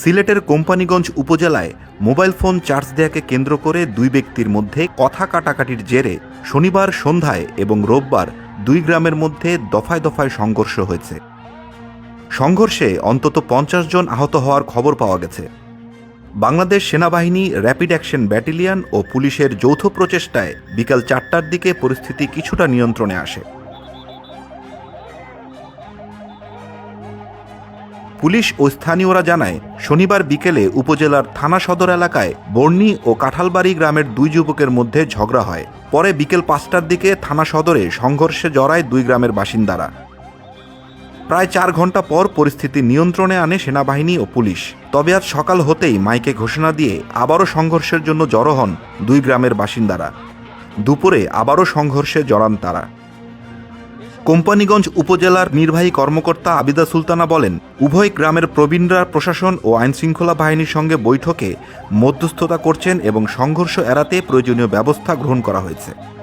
সিলেটের কোম্পানিগঞ্জ উপজেলায় mobile phone charge দেয়াকে কেন্দ্র করে দুই ব্যক্তির মধ্যে কথা কাটাকাটির জেরে শনিবার সন্ধ্যায় এবং রোববার দুই গ্রামের মধ্যে দফায় দফায় সংঘর্ষ হয়েছে। সংঘর্ষে অন্তত পঞ্চাশ জন আহত হওয়ার খবর পাওয়া গেছে। বাংলাদেশ সেনাবাহিনী র্যাপিড অ্যাকশন ব্যাটালিয়ন ও পুলিশের যৌথ প্রচেষ্টায় বিকাল চারটার দিকে পরিস্থিতি কিছুটা নিয়ন্ত্রণে আসে। পুলিশ ও স্থানীয়রা জানায়, শনিবার বিকেলে উপজেলার থানা সদর এলাকায় বর্ণি ও কাঁঠালবাড়ি গ্রামের দুই যুবকের মধ্যে ঝগড়া হয়। পরে বিকেল পাঁচটার দিকে থানা সদরে সংঘর্ষে জড়ায় দুই গ্রামের বাসিন্দারা। প্রায় চার ঘণ্টা পর পরিস্থিতি নিয়ন্ত্রণে আনে সেনাবাহিনী ও পুলিশ। তবে আজ সকাল হতেই মাইকে ঘোষণা দিয়ে আবারও সংঘর্ষের জন্য জড়ো হন দুই গ্রামের বাসিন্দারা। দুপুরে আবারও সংঘর্ষে জড়ান তারা। কোম্পানিগঞ্জ উপজেলার নির্বাহী কর্মকর্তা আবিদা সুলতানা বলেন, উভয় গ্রামের প্রবীণরা প্রশাসন ও আইনশৃঙ্খলা বাহিনীর সঙ্গে বৈঠকে মধ্যস্থতা করছেন এবং সংঘর্ষ এড়াতে প্রয়োজনীয় ব্যবস্থা গ্রহণ করা হয়েছে।